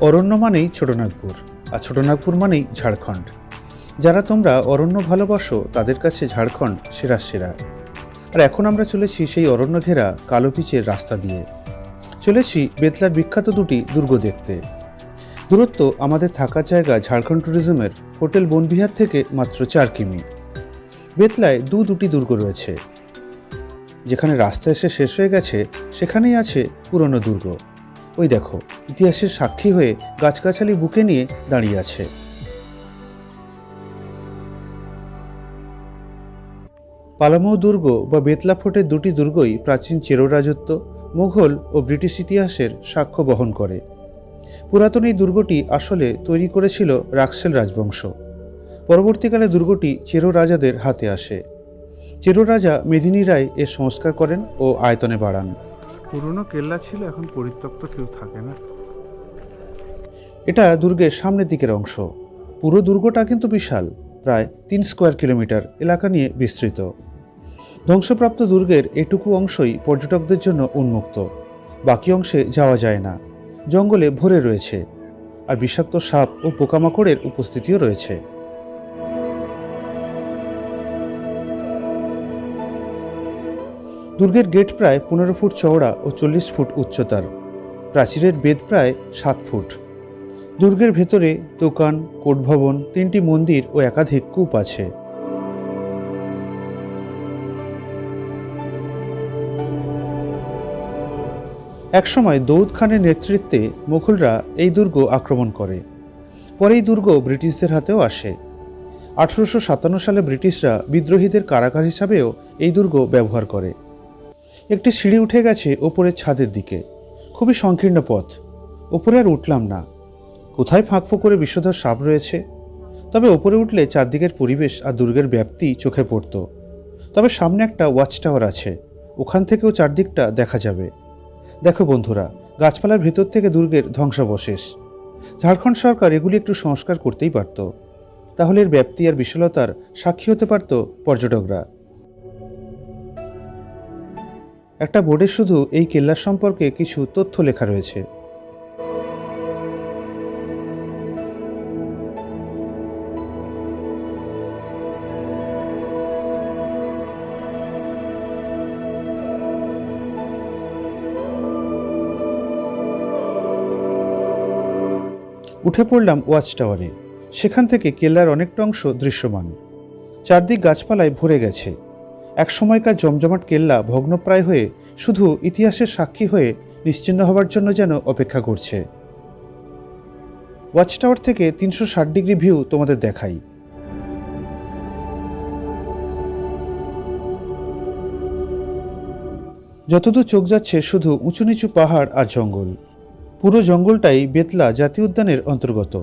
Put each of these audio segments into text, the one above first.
অরণ্য মানেই ছোটনাগপুর আর ছোটনাগপুর মানেই ঝাড়খণ্ড। যারা তোমরা অরণ্য ভালোবাসো, তাদের কাছে ঝাড়খণ্ড সেরা সেরা। আর এখন আমরা চলেছি সেই অরণ্য ঘেরা কালো পিচের রাস্তা দিয়ে। চলেছি বেতলার বিখ্যাত দুটি দুর্গ দেখতে। দূরত্ব আমাদের থাকার জায়গা ঝাড়খণ্ড ট্যুরিজমের হোটেল বনবিহার থেকে মাত্র চার কিমি। বেতলায় দু দুটি দুর্গ রয়েছে। যেখানে রাস্তা এসে শেষ হয়ে গেছে, সেখানেই আছে পুরনো দুর্গ। ওই দেখো, ইতিহাসের সাক্ষী হয়ে গাছগাছালি বুকে নিয়ে দাঁড়িয়ে আছে। পালামৌ দুর্গ বা বেতলা ফোর্টের দুটি দুর্গই প্রাচীন চেরো রাজত্ব মুঘল ও ব্রিটিশ ইতিহাসের সাক্ষ্য বহন করে। পুরাতন এই দুর্গটি আসলে তৈরি করেছিল রাক্সেল রাজবংশ। পরবর্তীকালে দুর্গটি চেরো রাজাদের হাতে আসে। চেরো রাজা মেদিনী রায় এর সংস্কার করেন ও আয়তনে বাড়ান। পুরনো কেল্লা ছিল, এখন পরিত্যক্ত কেউ থাকে না। এটা দুর্গের সামনের দিকের অংশ। পুরো দুর্গটা কিন্তু বিশাল, প্রায় তিন স্কোয়ার কিলোমিটার এলাকা নিয়ে বিস্তৃত। ধ্বংসপ্রাপ্ত দুর্গের এটুকু অংশই পর্যটকদের জন্য উন্মুক্ত। বাকি অংশে যাওয়া যায় না। জঙ্গলে ভরে রয়েছে। আর বিষাক্ত সাপ ও পোকামাকড়ের উপস্থিতিও রয়েছে। দুর্গের গেট প্রায় পনেরো ফুট চওড়া ও চল্লিশ ফুট উচ্চতার। প্রাচীরের বেদ প্রায় সাত ফুট। দুর্গের ভেতরে দোকান কোট ভবন তিনটি মন্দির ও একাধিক কূপ আছে। একসময় দৌদ খানের নেতৃত্বে মুঘলরা এই দুর্গ আক্রমণ করে। পরে এই দুর্গ ব্রিটিশদের হাতেও আসে। আঠারোশো সাতান্ন সালে ব্রিটিশরা বিদ্রোহীদের কারাগার হিসাবেও এই দুর্গ ব্যবহার করে। একটি সিঁড়ি উঠে গেছে ওপরের ছাদের দিকে। খুবই সংকীর্ণ পথ। ওপরে আর উঠলাম না। কোথায় ফাঁকফো করে বিষধর সাপ রয়েছে? তবে ওপরে উঠলে চারদিকের পরিবেশ আর দুর্গের ব্যাপ্তি চোখে পড়ত। তবে সামনে একটা ওয়াচ টাওয়ার আছে। ওখান থেকেও চারদিকটা দেখা যাবে। দেখো বন্ধুরা, গাছপালার ভেতর থেকে দুর্গের ধ্বংসাবশেষ। ঝাড়খণ্ড সরকার এগুলি একটু সংস্কার করতেই পারত। তাহলে এর ব্যাপ্তি আর বিশালতার সাক্ষী হতে পারত পর্যটকরা। একটা বোর্ডে শুধু এই কেল্লার সম্পর্কে কিছু তথ্য লেখা রয়েছে। উঠে পড়লাম ওয়াচ টাওয়ারে। সেখান থেকে কেল্লার অনেকটা অংশ দৃশ্যমান। চারদিক গাছপালায় ভরে গেছে। এক সময়কার জমজমাট কেল্লা ভগ্নপ্রায় হয়ে শুধু ইতিহাসের সাক্ষী হয়ে নিশ্চিন্ন হবার জন্য যেন অপেক্ষা করছে। ওয়াচ টাওয়ার থেকে তিনশো ষাট ডিগ্রি ভিউ তোমাদের দেখাই। যতদূর চোখ যাচ্ছে শুধু উঁচু নিচু পাহাড় আর জঙ্গল। পুরো জঙ্গলটাই বেতলা জাতীয় উদ্যানের অন্তর্গত।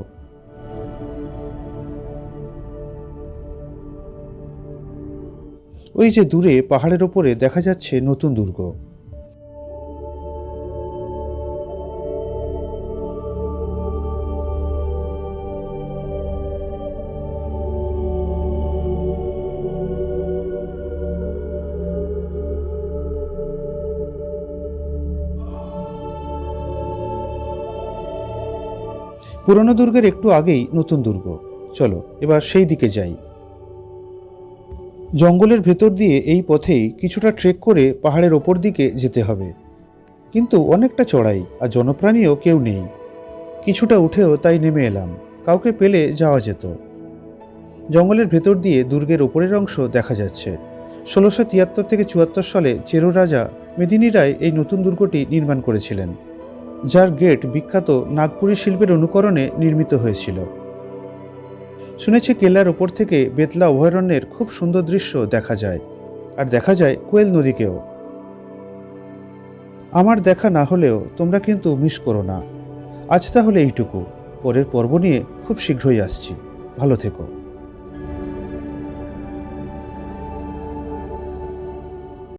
ওই যে দূরে পাহাড়ের ওপরে দেখা যাচ্ছে নতুন দুর্গ। পুরনো দুর্গের একটু আগেই নতুন দুর্গ। চলো, এবার সেই দিকে যাই। জঙ্গলের ভেতর দিয়ে এই পথেই কিছুটা ট্রেক করে পাহাড়ের ওপর দিকে যেতে হবে। কিন্তু অনেকটা চড়াই আর জনপ্রাণীও কেউ নেই। কিছুটা উঠেও তাই নেমে এলাম। কাউকে পেলে যাওয়া যেত। জঙ্গলের ভেতর দিয়ে দুর্গের ওপরের অংশ দেখা যাচ্ছে। ষোলোশো তিয়াত্তর থেকে চুয়াত্তর সালে চেরো রাজা মেদিনী রায় এই নতুন দুর্গটি নির্মাণ করেছিলেন, যার গেট বিখ্যাত নাগপুরী শিল্পের অনুকরণে নির্মিত হয়েছিল। শুনেছি কেল্লার উপর থেকে বেতলা অভয়ারণ্যের খুব সুন্দর দৃশ্য দেখা যায়, আর দেখা যায় কোয়েল নদীকেও। আমার দেখা না হলেও তোমরা কিন্তু মিস করো না। আজ তাহলে এইটুকু। পরের পর্ব নিয়ে খুব শীঘ্রই আসছি। ভালো থেকো।